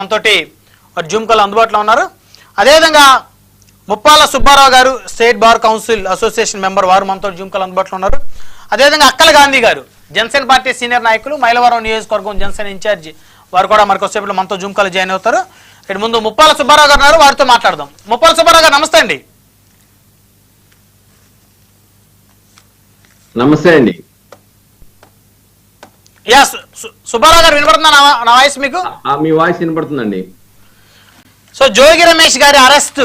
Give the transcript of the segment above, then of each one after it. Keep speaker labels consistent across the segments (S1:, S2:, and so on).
S1: మనతోటి Zoom call అందుబాటులో ఉన్నారు. అదేవిధంగా Muppala Subbarao garu state bar council association member వారు మనతో జూమ్ కాల్ అందుబాటులో ఉన్నారు. అదేవిధంగా అక్కల గాంధీ గారు జనసేన పార్టీ సీనియర్ నాయకులు మైలవరం నియోజకవర్గం జనసేన ఇన్ఛార్జి వారు కూడా మనకు వచ్చేప్పుడు మనతో జూమ్ కాల్ జాయిన్ అవుతారు. ఇక్కడ ముందు ముప్పాల సుబ్బారావు గారు ఉన్నారు వారితో మాట్లాడదాం. ముప్పాల సుబ్బారావు గారు నమస్తే అండి.
S2: నమస్తే అండి.
S1: యా సుబ్బారావు గారు వినపడుతుందా నా వాయిస్ మీకు?
S2: మీ వాయిస్ వినపడుతుందండి
S1: సో జోగి రమేష్ గారి అరెస్ట్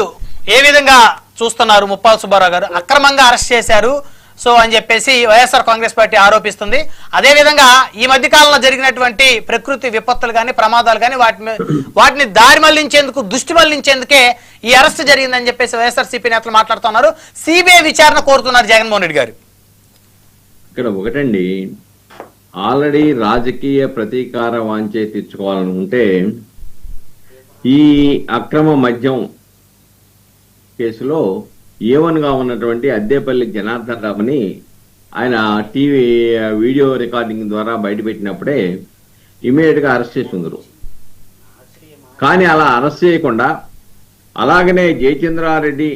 S1: ఏ విధంగా చూస్తున్నారు ముప్పాల సుబ్బారావు గారు? అక్రమంగా అరెస్ట్ చేశారు. సో అని చెప్పేసి వైఎస్ఆర్ కాంగ్రెస్ పార్టీ ఆరోపిస్తుంది. అదే విధంగా ఈ మధ్య కాలంలో జరిగినటువంటి ప్రకృతి విపత్తులు కానీ ప్రమాదాలు కానీ వాటి మీ- వాటిని దారి మళ్ళించేందుకు దృష్టి మళ్ళించేందుకే ఈ అరెస్ట్ జరిగిందని చెప్పేసి వైఎస్ఆర్ సిపి నేతలు మాట్లాడుతున్నారు. సిబిఐ విచారణ కోరుతున్నారు జగన్మోహన్ రెడ్డి గారు.
S2: ఇక్కడ ఒకటండి. ఆల్రెడీ రాజకీయ ప్రతీకార వాంఛే తెచ్చుకోవాలనుకుంటే ఈ అక్రమ మద్యం కేసులో ఏవన్గా ఉన్నటువంటి అద్దేపల్లి జనార్దన్ రావుని ఆయన టీవీ వీడియో రికార్డింగ్ ద్వారా బయటపెట్టినప్పుడే ఇమీడియట్గా అరెస్ట్ చేసి ఉందరు కానీ అలా అరెస్ట్ చేయకుండా అలాగనే జయచంద్రారెడ్డి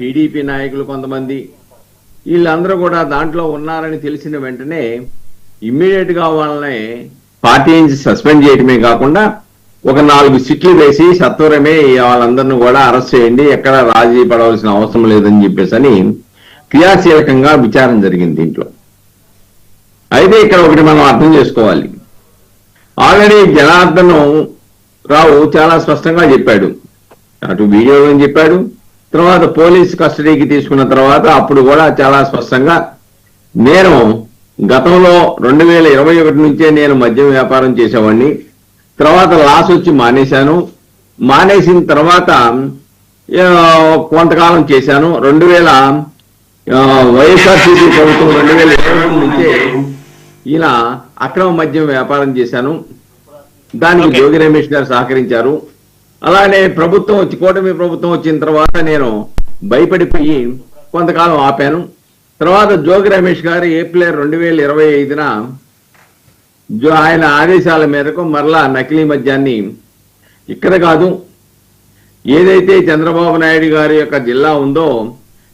S2: టీడీపీ నాయకులు కొంతమంది వీళ్ళందరూ కూడా దాంట్లో ఉన్నారని తెలిసిన వెంటనే ఇమ్మీడియట్గా వాళ్ళని పార్టీ నుంచి సస్పెండ్ చేయటమే కాకుండా ఒక నాలుగు సిట్లు వేసి సత్వరమే వాళ్ళందరిని కూడా అరెస్ట్ చేయండి ఎక్కడ రాజీ పడవలసిన అవసరం లేదని చెప్పేసి అని క్రియాశీలకంగా విచారణ జరిగింది దీంట్లో. అయితే ఇక్కడ ఒకటి మనం అర్థం చేసుకోవాలి. ఆల్రెడీ జనార్దన్ రావు చాలా స్పష్టంగా చెప్పాడు. అటు వీడియోలో చెప్పాడు? తర్వాత పోలీస్ కస్టడీకి తీసుకున్న తర్వాత అప్పుడు కూడా చాలా స్పష్టంగా నేను గతంలో రెండు వేల ఇరవై ఒకటి నుంచే నేను మద్యం వ్యాపారం చేసేవాడిని తర్వాత లాస్ వచ్చి మానేశాను. మానేసిన తర్వాత కొంతకాలం చేశాను. రెండు వేల వైఎస్ఆర్సీపీ ప్రభుత్వం రెండు వేల ఇరవై నుంచే ఈయన అక్రమ మద్యం వ్యాపారం చేశాను. దానికి. జోగి రమేష్ గారు సహకరించారు. అలానే ప్రభుత్వం వచ్చి కూటమి ప్రభుత్వం వచ్చిన తర్వాత నేను భయపడిపోయి కొంతకాలం ఆపాను. తర్వాత జోగి రమేష్ గారు ఏప్రిల్ రెండు వేల ఇరవై ఐదున జో ఆయన ఆదేశాల మేరకు మరలా నకిలీ మద్యాన్ని ఇక్కడ కాదు ఏదైతే చంద్రబాబు నాయుడు గారి యొక్క జిల్లా ఉందో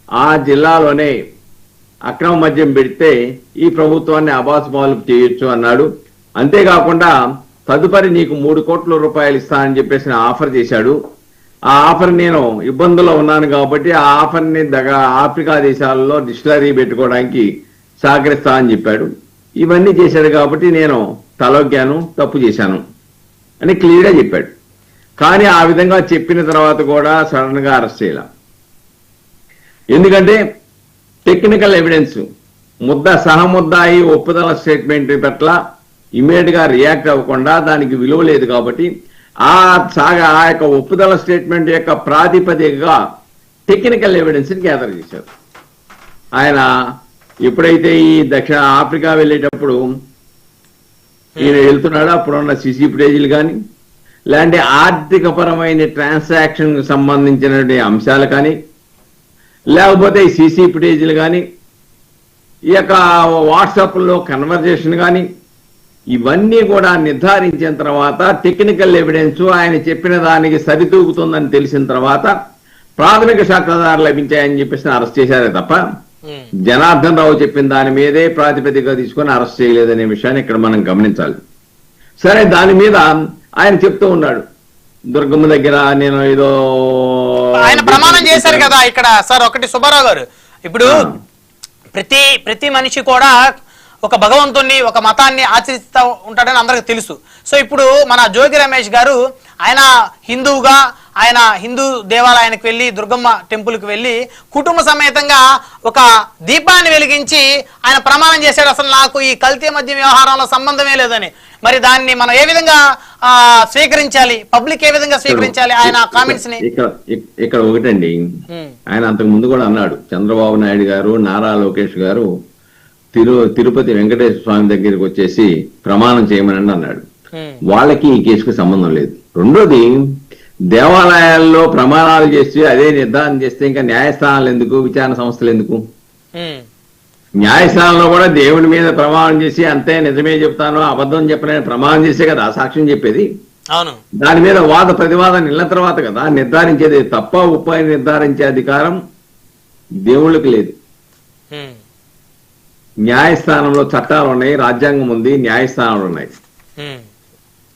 S2: ఆ జిల్లాలోనే అక్రమ మద్యం పెడితే ఈ ప్రభుత్వాన్ని అబాసుపాలు చేయొచ్చు అన్నాడు. అంతేకాకుండా తదుపరి నీకు మూడు కోట్ల రూపాయలు ఇస్తానని చెప్పేసి ఆఫర్ చేశాడు. ఆ ఆఫర్ నేను ఇబ్బందుల్లో ఉన్నాను కాబట్టి ఆ ఆఫర్ని దగ ఆఫ్రికా దేశాల్లో డిస్టిలరీ పెట్టుకోవడానికి సహకరిస్తా అని చెప్పాడు. ఇవన్నీ చేశాడు కాబట్టి నేను తలొగ్గాను తప్పు చేశాను అని క్లియర్గా చెప్పాడు. కానీ ఆ విధంగా చెప్పిన తర్వాత కూడా సడన్గా అరెస్ట్ చేయాల. ఎందుకంటే టెక్నికల్ ఎవిడెన్స్ ముద్ద సహముద్దాయి ఒప్పుదల స్టేట్మెంట్ పట్ల ఇమీడియట్గా రియాక్ట్ అవ్వకుండా దానికి విలువ లేదు కాబట్టి ఆ సాగ ఆ యొక్క ఒప్పుదల స్టేట్మెంట్ యొక్క ప్రాతిపదికగా టెక్నికల్ ఎవిడెన్స్ని గ్యాదర్ చేశారు. ఆయన ఎప్పుడైతే ఈ దక్షిణ ఆఫ్రికా వెళ్ళేటప్పుడు ఈయన వెళ్తున్నాడు అప్పుడున్న సిసి ఫుటేజీలు కానీ లేదంటే ఆర్థిక పరమైన ట్రాన్సాక్షన్ సంబంధించినటువంటి అంశాలు కానీ లేకపోతే ఈ సీసీ ఫుటేజీలు కానీ ఈ యొక్క వాట్సాప్లో కన్వర్జేషన్ కానీ ఇవన్నీ కూడా నిర్ధారించిన తర్వాత టెక్నికల్ ఎవిడెన్స్ ఆయన చెప్పిన దానికి సరితూగుతుందని తెలిసిన తర్వాత ప్రాథమిక సాక్ష్యాధారాలు లభించాయని చెప్పేసి అరెస్ట్ చేశారే తప్ప. జనార్దన్ రావు చెప్పిన దాని మీదే ప్రాతిపదికగా తీసుకొని అరెస్ట్ చేయలేదనే విషయాన్ని ఇక్కడ మనం గమనించాలి. సరే దాని మీద ఆయన చెప్తూ ఉన్నాడు. దుర్గమ్మ దగ్గర నేను ఏదో
S1: ఆయన ప్రమాణం చేశారు కదా ఇక్కడ. సార్ ఒకటి సుబ్బారావు గారు. ఇప్పుడు. ప్రతి ప్రతి మనిషి కూడా ఒక భగవంతుణ్ణి ఒక మతాన్ని ఆచరిస్తూ ఉంటాడని అందరికి తెలుసు. సో ఇప్పుడు మన జోగి రమేష్ గారు ఆయన హిందువుగా ఆయన హిందూ దేవాలయానికి వెళ్ళి దుర్గమ్మ టెంపుల్కి వెళ్ళి కుటుంబ సమేతంగా ఒక దీపాన్ని వెలిగించి ఆయన ప్రమాణం చేశాడు. అసలు నాకు ఈ కల్తీ మధ్య వ్యవహారంలో సంబంధమే లేదని. మరి దాన్ని మనం ఏ విధంగా ఆ, స్వీకరించాలి? పబ్లిక్ ఏ విధంగా స్వీకరించాలి? ఆయన కామెంట్స్ని?
S2: ఇక్కడ ఇక్- ఇక్కడ ఒకటండి. ఆయన అంతకు ముందు కూడా అన్నాడు. చంద్రబాబు నాయుడు గారు నారా లోకేష్ గారు తిరు తిరుపతి వెంకటేశ్వర స్వామి దగ్గరికి వచ్చేసి ప్రమాణం చేయమని అన్నాడు. వాళ్ళకి ఈ కేసుకు సంబంధం లేదు. రెండోది దేవాలయాల్లో ప్రమాణాలు చేసి అదే నిర్ధారణ చేస్తే ఇంకా న్యాయస్థానాలు ఎందుకు విచారణ సంస్థలు ఎందుకు? న్యాయస్థానంలో కూడా దేవుని మీద ప్రమాణం చేసి అంతే నిజమే చెప్తాను అబద్ధం చెప్పనని ప్రమాణం చేసే కదా సాక్ష్యం చెప్పేది. దాని మీద వాద ప్రతివాదం నిన్న తర్వాత కదా నిర్ధారించేది తప్ప అని నిర్ధారించే అధికారం దేవుళ్ళకి లేదు. న్యాయస్థానంలో చట్టాలు ఉన్నాయి రాజ్యాంగం ఉంది న్యాయస్థానాలు ఉన్నాయి.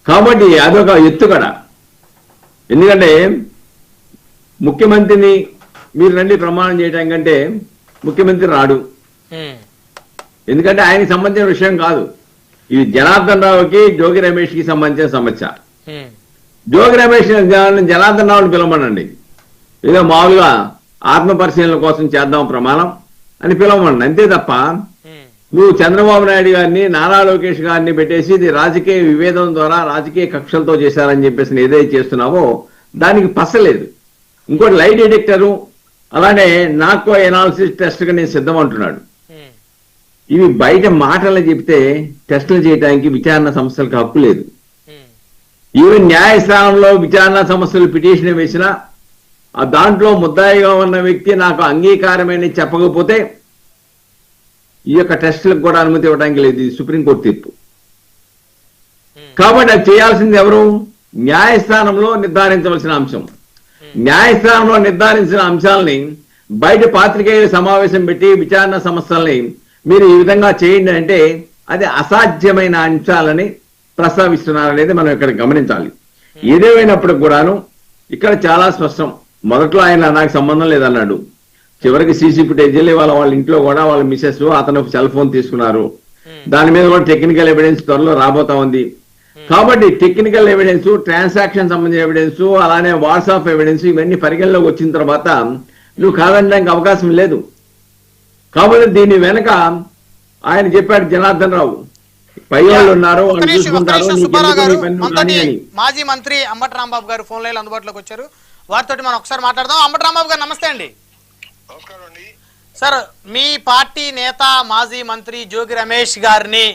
S2: కాబట్టి అదొక ఎత్తుగడ. ఎందుకంటే ముఖ్యమంత్రిని మీరు రండి ప్రమాణం చేయడం కంటే ముఖ్యమంత్రి రాడు. ఎందుకంటే ఆయనకి సంబంధించిన విషయం కాదు. ఇది జనార్దన్ రావుకి జోగి రమేష్కి సంబంధించిన సమస్య. జోగి రమేష్ జన- జనార్దన్ రావుని పిలవమనండి. ఏదో మామూలుగా ఆత్మ పరిశీలన కోసం చేద్దాం ప్రమాణం అని పిలవమనండి. అంతే తప్ప నువ్వు చంద్రబాబు నాయుడు గారిని నారా లోకేష్ గారిని పెట్టేసి ఇది రాజకీయ విభేదం ద్వారా రాజకీయ కక్షలతో చేశారని చెప్పేసి ఏదైతే చేస్తున్నావో దానికి పసలేదు. ఇంకోటి లైట్ డిటెక్టరు అలానే నాకో ఎనాలిసిస్ టెస్ట్గా నేను సిద్ధం అంటున్నాడు
S1: ఉమ్,
S2: ఇవి బయట మాటలు చెప్తే టెస్టులు చేయడానికి విచారణ సంస్థలకు హక్కు లేదు.
S1: ఉమ్,
S2: ఈవెన్ న్యాయస్థానంలో విచారణ సంస్థలు పిటిషన్ వేసినా ఆ దాంట్లో ముద్దాయిగా ఉన్న వ్యక్తి నాకు అంగీకారమని చెప్పకపోతే ఈ యొక్క టెస్టులకు కూడా అనుమతి ఇవ్వడానికి లేదు. సుప్రీంకోర్టు తీర్పు. కాబట్టి అది చేయాల్సింది ఎవరు? న్యాయస్థానంలో నిర్ధారించవలసిన అంశం. న్యాయస్థానంలో నిర్ధారించిన అంశాలని బయట పాత్రికేయుల సమావేశం పెట్టి విచారణ సంస్థల్ని మీరు ఈ విధంగా చేయండి అంటే అది అసాధ్యమైన అంశాలని ప్రస్తావిస్తున్నారనేది మనం ఇక్కడ గమనించాలి. ఏదేమైనప్పటికి కూడాను ఇక్కడ చాలా స్పష్టం. మొదట్లో ఆయన నాకు సంబంధం లేదన్నాడు. చివరికి సీసీ ఫుటేజ్ వాళ్ళ వాళ్ళ ఇంట్లో కూడా వాళ్ళ మిసెస్ అతను సెల్ ఫోన్ తీసుకున్నారు. దాని మీద కూడా టెక్నికల్ ఎవిడెన్స్ త్వరలో రాబోతా ఉంది. కాబట్టి టెక్నికల్ ఎవిడెన్స్ ట్రాన్సాక్షన్ సంబంధించిన ఎవిడెన్స్ అలానే వాట్సాప్ ఎవిడెన్స్ ఇవన్నీ పరిగణలోకి వచ్చిన తర్వాత నువ్వు కాదనడానికి అవకాశం లేదు. కాబట్టి దీని వెనక ఆయన చెప్పాడు జనార్దన్ రావు. పై వాళ్ళు ఉన్నారు
S1: మాజీ మంత్రి అంబటి రాంబాబు గారు ఫోన్ లైన్ అందుబాటులోకి వచ్చారు. వారితోటి మనం ఒకసారి మాట్లాడదాం. అంబటి రాంబాబు గారు నమస్తే అండి.
S3: నమస్కారం అండి.
S1: సార్ మీ పార్టీ నేత మాజీ మంత్రి జోగి రమేష్ గారిని